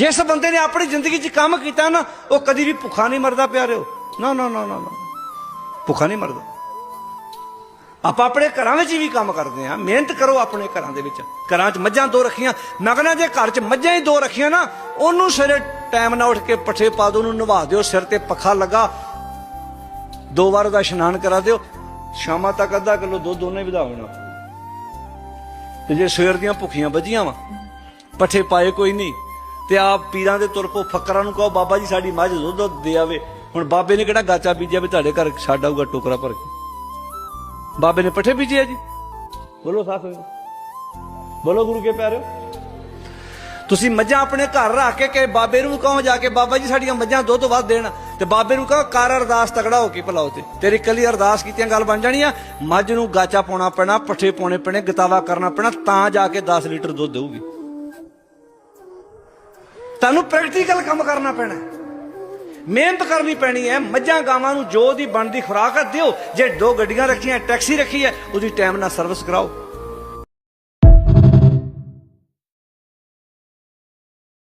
ਜਿਸ ਬੰਦੇ ਨੇ ਆਪਣੀ ਜ਼ਿੰਦਗੀ 'ਚ ਕੰਮ ਕੀਤਾ ਨਾ, ਉਹ ਕਦੀ ਵੀ ਭੁੱਖਾ ਨਹੀਂ ਮਰਦਾ ਪਿਆਰਿਓ ਨਾ ਨਾ ਨਾ ਨਾ ਭੁੱਖਾ ਨਹੀਂ ਮਰਦਾ। ਆਪਾਂ ਆਪਣੇ ਘਰਾਂ ਵਿੱਚ ਵੀ ਕੰਮ ਕਰਦੇ ਆ ਮਿਹਨਤ ਕਰੋ ਆਪਣੇ ਘਰਾਂ ਦੇ ਵਿੱਚ। ਘਰਾਂ 'ਚ ਮੱਝਾਂ ਦੋ ਰੱਖੀਆਂ। ਨਗਨਾ ਜੇ ਘਰ 'ਚ ਮੱਝਾਂ ਹੀ ਦੋ ਰੱਖੀਆਂ ਨਾ, ਉਹਨੂੰ ਸਵੇਰੇ ਟਾਈਮ ਨਾਲ ਉੱਠ ਕੇ ਪੱਠੇ ਪਾ ਦਿਓ, ਉਹਨੂੰ ਨਵਾ ਦਿਓ, ਸਿਰ ਤੇ ਪੱਖਾ ਲੱਗਾ। ਦੋ ਵਾਰ ਦਾ ਇਸ਼ਨਾਨ ਕਰਾ ਦਿਓ। ਸ਼ਾਮਾਂ ਤੱਕ ਅੱਧਾ ਕਿਲੋ ਦੁੱਧ ਉਹਨੇ ਵਧਾ ਦੇਣਾ ਤੇ ਜੇ ਸਵੇਰ ਦੀਆਂ ਭੁੱਖੀਆਂ ਵੱਜੀਆਂ ਵਾ, ਪੱਠੇ ਪਾਏ ਕੋਈ ਨਹੀਂ। ਤੇ ਆਪ ਪੀਰਾਂ ਦੇ ਤੁਰ ਪੋ ਫਕਰਾਂ ਨੂੰ ਕਹੋ, ਬਾਬਾ ਜੀ, ਸਾਡੀ ਮੱਝ ਦੁੱਧ ਦੇ ਆਵੇ। ਹੁਣ ਬਾਬੇ ਨੇ ਕਿਹੜਾ ਗਾਚਾ ਬੀਜਿਆ ਵੀ ਤੁਹਾਡੇ ਘਰ ਛੱਡ ਆਊਗਾ ਟੋਕਰਾ ਭਰ ਕੇ? ਬਾਬੇ ਨੇ ਪੱਠੇ ਬੀਜੇ ਜੀ? ਬੋਲੋ ਸਾਥ ਬੋਲੋ ਗੁਰੂ ਕੇ ਪਿਆਰਿਓ। ਤੁਸੀਂ ਮੱਝਾਂ ਆਪਣੇ ਘਰ ਰੱਖ ਕੇ ਕਿ ਬਾਬੇ ਨੂੰ ਕਹੋ ਜਾ ਕੇ, ਬਾਬਾ ਜੀ, ਸਾਡੀਆਂ ਮੱਝਾਂ ਦੁੱਧ ਵੱਧ ਦੇਣ। ਤੇ ਬਾਬੇ ਨੂੰ ਕਹੋ ਕਰ ਅਰਦਾਸ ਤਗੜਾ ਹੋ ਕੇ ਭਲਾਓ ਤੇ। ਤੇਰੀ ਕੱਲੀ ਅਰਦਾਸ ਕੀਤੀਆਂ ਗੱਲ ਬਣ ਜਾਣੀ ਆ। ਮੱਝ ਨੂੰ ਗਾਚਾ ਪਾਉਣਾ ਪੈਣਾ, ਪੱਠੇ ਪਾਉਣੇ ਪੈਣੇ, ਗਤਾਵਾ ਕਰਨਾ ਪੈਣਾ, ਤਾਂ ਜਾ ਕੇ 10 ਲੀਟਰ ਦੁੱਧ ਦੇਊਗੀ। ਤੁਹਾਨੂੰ ਪ੍ਰੈਕਟੀਕਲ ਕੰਮ ਕਰਨਾ ਪੈਣਾ ਮਿਹਨਤ ਕਰਨੀ ਪੈਣੀ ਹੈ। ਮੱਝਾਂ ਗਾਵਾਂ ਨੂੰ ਜੋ ਦੀ ਬਣਦੀ ਖੁਰਾਕ ਦਿਓ। ਜੇ ਦੋ ਗੱਡੀਆਂ ਰੱਖੀਆਂ, ਟੈਕਸੀ ਰੱਖੀ ਹੈ, ਉਹਦੀ ਟਾਈਮ ਨਾਲ ਸਰਵਿਸ ਕਰਾਓ।